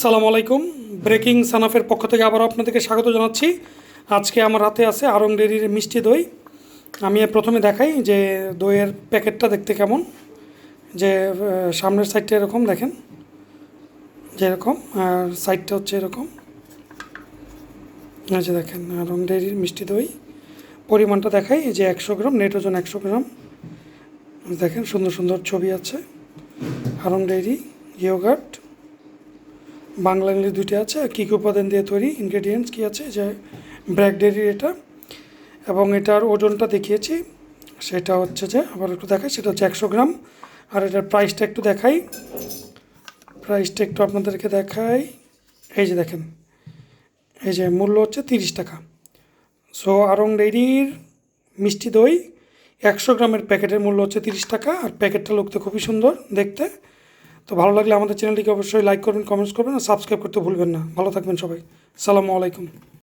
সালাম আলাইকুম। ব্রেকিং সানাফের পক্ষ থেকে আবার আপনাদেরকে স্বাগত জানাচ্ছি। আজকে আমার হাতে আছে আরং ডেরির মিষ্টি দই। আমি প্রথমে দেখাই যে দইয়ের প্যাকেটটা দেখতে কেমন। যে সামনের সাইডটা এরকম, দেখেন। যেরকম আর সাইডটা হচ্ছে এরকম। আচ্ছা দেখেন, আরং ডেরির মিষ্টি দই। পরিমাণটা দেখাই যে একশো গ্রাম, নেট ওজন একশো গ্রাম। দেখেন, সুন্দর সুন্দর ছবি আছে। Aarong dairy, yoghurt Bangla English দুইটা আছে কী কী উপাদান দিয়ে তৈরি ইনগ্রেডিয়েন্টস কী আছে, যে ব্র্যাক ডেরির এটা, এবং এটার ওজনটা দেখিয়েছি, সেটা হচ্ছে যে, আবার একটু দেখাই, সেটা হচ্ছে একশো গ্রাম, আর এটার প্রাইসটা একটু দেখাই প্রাইসটা একটু আপনাদেরকে দেখাই, এই যে দেখেন, এই যে মূল্য হচ্ছে তিরিশ টাকা। সো আরং ডেইরির মিষ্টি দই, একশো গ্রামের প্যাকেটের মূল্য হচ্ছে তিরিশ টাকা, আর প্যাকেটটা লোকতে খুবই সুন্দর দেখতে। তো ভালো লাগলে আমাদের চ্যানেলটিকে অবশ্যই লাইক করবেন কমেন্টস করবেন আর সাবস্ক্রাইব করতে ভুলবেন না। ভালো থাকবেন সবাই। সালামু আলাইকুম।